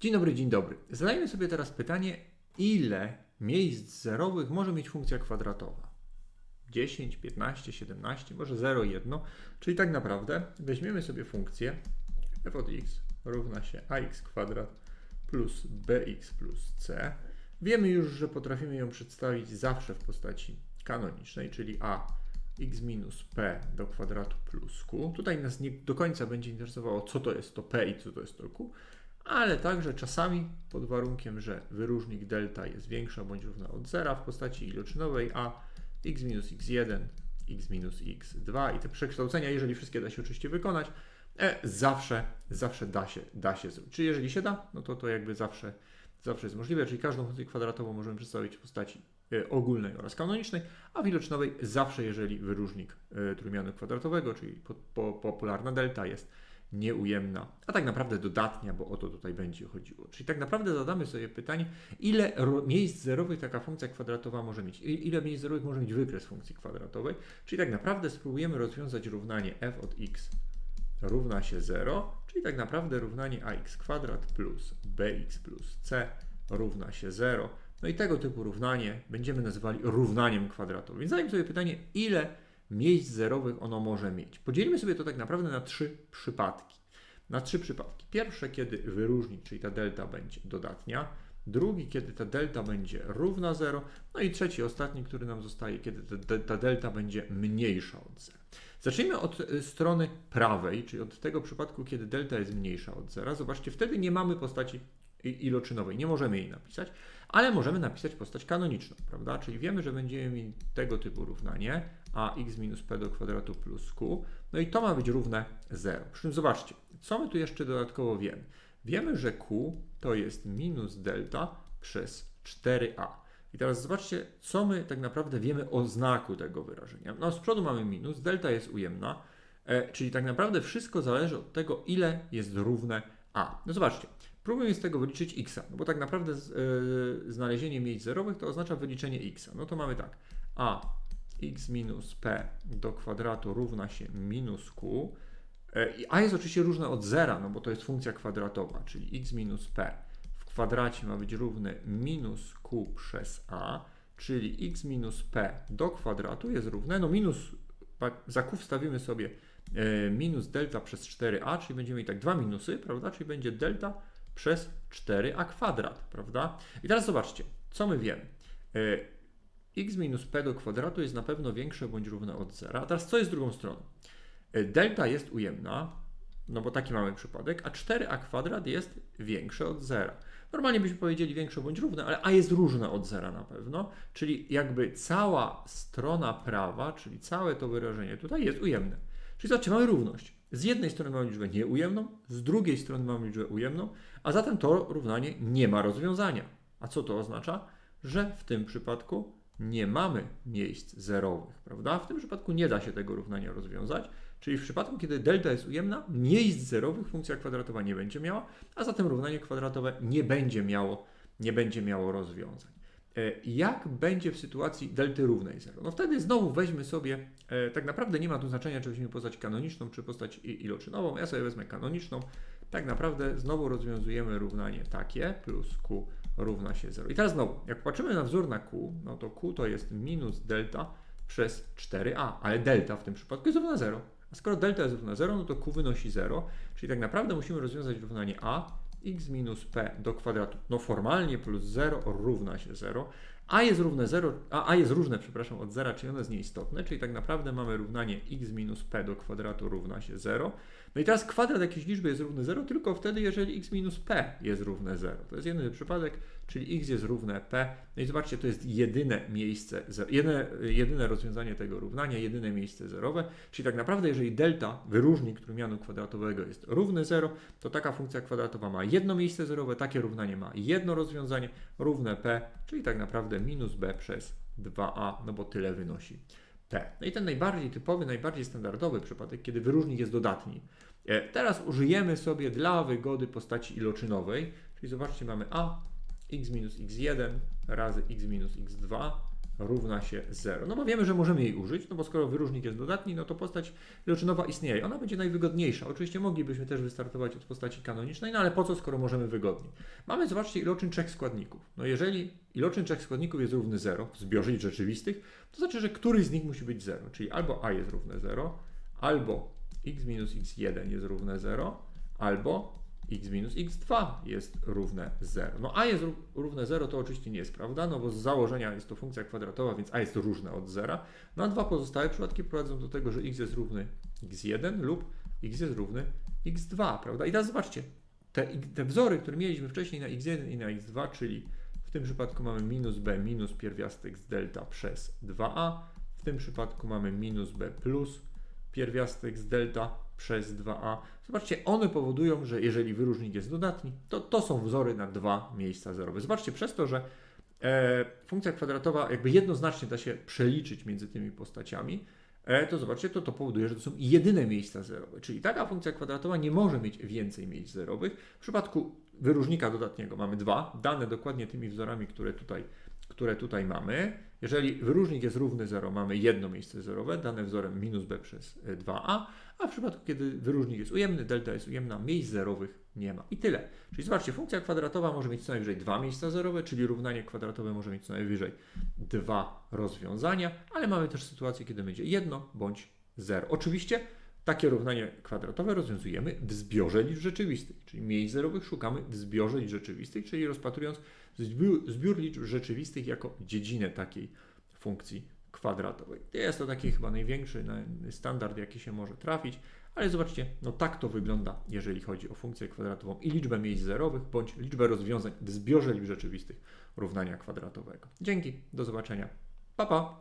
Dzień dobry, dzień dobry. Zadajmy sobie teraz pytanie, ile miejsc zerowych może mieć funkcja kwadratowa? 10, 15, 17, może 0, 1. Czyli tak naprawdę weźmiemy sobie funkcję f od x równa się ax kwadrat plus bx plus c. Wiemy już, że potrafimy ją przedstawić zawsze w postaci kanonicznej, czyli a x minus p do kwadratu plus q. Tutaj nas nie do końca będzie interesowało, co to jest to p i co to jest to q, ale także czasami pod warunkiem, że wyróżnik delta jest większa bądź równa od zera w postaci iloczynowej, a x minus x1, x minus x2 i te przekształcenia, jeżeli wszystkie da się oczywiście wykonać, e, zawsze, zawsze da się, da się zrobić. Czyli jeżeli się da, no to to jakby zawsze, zawsze jest możliwe, czyli każdą funkcję kwadratową możemy przedstawić w postaci e, ogólnej oraz kanonicznej, a w iloczynowej zawsze, jeżeli wyróżnik e, trójmianu kwadratowego, czyli po, po, popularna delta jest nieujemna, a tak naprawdę dodatnia, bo o to tutaj będzie chodziło. Czyli tak naprawdę zadamy sobie pytanie, ile miejsc zerowych taka funkcja kwadratowa może mieć, ile miejsc zerowych może mieć wykres funkcji kwadratowej, czyli tak naprawdę spróbujemy rozwiązać równanie f od x równa się 0, czyli tak naprawdę równanie ax kwadrat plus bx plus c równa się 0. No i tego typu równanie będziemy nazywali równaniem kwadratowym. Więc zadajmy sobie pytanie, ile miejsc zerowych ono może mieć. Podzielimy sobie to tak naprawdę na trzy przypadki. Na trzy przypadki. Pierwsze, kiedy wyróżnik, czyli ta delta będzie dodatnia. Drugi, kiedy ta delta będzie równa 0. No i trzeci, ostatni, który nam zostaje, kiedy ta, ta delta będzie mniejsza od 0. Zacznijmy od y, strony prawej, czyli od tego przypadku, kiedy delta jest mniejsza od 0. Zobaczcie, wtedy nie mamy postaci iloczynowej, nie możemy jej napisać, ale możemy napisać postać kanoniczną, prawda? Czyli wiemy, że będziemy mieli tego typu równanie ax minus p do kwadratu plus q, no i to ma być równe 0. Przy czym zobaczcie, co my tu jeszcze dodatkowo wiemy? Wiemy, że q to jest minus delta przez 4a. I teraz zobaczcie, co my tak naprawdę wiemy o znaku tego wyrażenia. No z przodu mamy minus, delta jest ujemna, e, czyli tak naprawdę wszystko zależy od tego, ile jest równe a. No zobaczcie, próbujemy z tego wyliczyć x, no bo tak naprawdę z, yy, znalezienie miejsc zerowych to oznacza wyliczenie x. No to mamy tak, a x minus p do kwadratu równa się minus q, i a jest oczywiście różne od zera, no bo to jest funkcja kwadratowa, czyli x minus p w kwadracie ma być równy minus q przez a, czyli x minus p do kwadratu jest równe, no minus, za q wstawimy sobie e, minus delta przez 4a, czyli będziemy mieli tak dwa minusy, prawda, czyli będzie delta przez 4a kwadrat, prawda? I teraz zobaczcie, co my wiemy. E, x minus p do kwadratu jest na pewno większe bądź równe od zera. A teraz co jest drugą stroną? E, delta jest ujemna, no bo taki mamy przypadek, a 4a kwadrat jest większe od zera. Normalnie byśmy powiedzieli większe bądź równe, ale a jest różne od zera na pewno, czyli jakby cała strona prawa, czyli całe to wyrażenie tutaj jest ujemne. Czyli zobaczcie, mamy równość. Z jednej strony mamy liczbę nieujemną, z drugiej strony mamy liczbę ujemną, a zatem to równanie nie ma rozwiązania. A co to oznacza? Że w tym przypadku nie mamy miejsc zerowych, prawda? W tym przypadku nie da się tego równania rozwiązać, czyli w przypadku, kiedy delta jest ujemna, miejsc zerowych funkcja kwadratowa nie będzie miała, a zatem równanie kwadratowe nie będzie miało, nie będzie miało rozwiązań. E, jak będzie w sytuacji delty równej 0? No wtedy znowu weźmy sobie, e, tak naprawdę nie ma tu znaczenia, czy weźmiemy postać kanoniczną, czy postać iloczynową. Ja sobie wezmę kanoniczną. Tak naprawdę znowu rozwiązujemy równanie takie, plus q równa się 0. I teraz znowu, jak patrzymy na wzór na q, no to q to jest minus delta przez 4a, ale delta w tym przypadku jest równa 0. A skoro delta jest równa 0, no to q wynosi 0, czyli tak naprawdę musimy rozwiązać równanie a x minus p do kwadratu, no formalnie plus 0 równa się 0, a jest równe 0, a, a jest różne, przepraszam, od 0, czyli ono jest nieistotne, czyli tak naprawdę mamy równanie x minus p do kwadratu równa się 0. No i teraz kwadrat jakiejś liczby jest równy 0 tylko wtedy, jeżeli x minus p jest równe 0. To jest jedyny przypadek, czyli x jest równe p. No i zobaczcie, to jest jedyne miejsce, jedyne, jedyne rozwiązanie tego równania, jedyne miejsce zerowe. Czyli tak naprawdę, jeżeli delta, wyróżnik trójmianu kwadratowego jest równy 0, to taka funkcja kwadratowa ma jedno miejsce zerowe, takie równanie ma jedno rozwiązanie, równe p, czyli tak naprawdę minus b przez 2a, no bo tyle wynosi p. No i ten najbardziej typowy, najbardziej standardowy przypadek, kiedy wyróżnik jest dodatni. E, teraz użyjemy sobie dla wygody postaci iloczynowej, czyli zobaczcie, mamy a x minus x1 razy x minus x2 równa się 0. No bo wiemy, że możemy jej użyć, no bo skoro wyróżnik jest dodatni, no to postać iloczynowa istnieje. Ona będzie najwygodniejsza. Oczywiście moglibyśmy też wystartować od postaci kanonicznej, no ale po co, skoro możemy wygodniej? Mamy, zobaczcie, iloczyn trzech składników. No jeżeli iloczyn trzech składników jest równy 0 w zbiorze liczb rzeczywistych, to znaczy, że któryś z nich musi być 0, czyli albo a jest równe 0, albo x minus x1 jest równe 0, albo x minus x2 jest równe 0. No a jest ró- równe 0 to oczywiście nie jest prawda, no bo z założenia jest to funkcja kwadratowa, więc a jest różne od 0. No a dwa pozostałe przypadki prowadzą do tego, że x jest równy x1 lub x jest równy x2, prawda? I teraz zobaczcie, te, te wzory, które mieliśmy wcześniej na x1 i na x2, czyli w tym przypadku mamy minus b minus pierwiastek z delta przez 2a, w tym przypadku mamy minus b plus pierwiastek z delta przez 2a. Zobaczcie, one powodują, że jeżeli wyróżnik jest dodatni, to to są wzory na dwa miejsca zerowe. Zobaczcie, przez to, że e, funkcja kwadratowa jakby jednoznacznie da się przeliczyć między tymi postaciami, e, to zobaczcie, to to powoduje, że to są jedyne miejsca zerowe. Czyli taka funkcja kwadratowa nie może mieć więcej miejsc zerowych. W przypadku wyróżnika dodatniego mamy dwa, dane dokładnie tymi wzorami, które tutaj, które tutaj mamy. Jeżeli wyróżnik jest równy 0, mamy jedno miejsce zerowe, dane wzorem minus b przez e, 2a, a w przypadku, kiedy wyróżnik jest ujemny, delta jest ujemna, miejsc zerowych nie ma. I tyle. Czyli zobaczcie, funkcja kwadratowa może mieć co najwyżej dwa miejsca zerowe, czyli równanie kwadratowe może mieć co najwyżej dwa rozwiązania, ale mamy też sytuację, kiedy będzie jedno bądź zero. Oczywiście takie równanie kwadratowe rozwiązujemy w zbiorze liczb rzeczywistych, czyli miejsc zerowych szukamy w zbiorze liczb rzeczywistych, czyli rozpatrując zbiór, liczb rzeczywistych jako dziedzinę takiej funkcji kwadratowej. Jest to taki chyba największy na- standard, jaki się może trafić, ale zobaczcie, no tak to wygląda, jeżeli chodzi o funkcję kwadratową i liczbę miejsc zerowych, bądź liczbę rozwiązań w zbiorze liczb rzeczywistych równania kwadratowego. Dzięki, do zobaczenia. Pa, pa!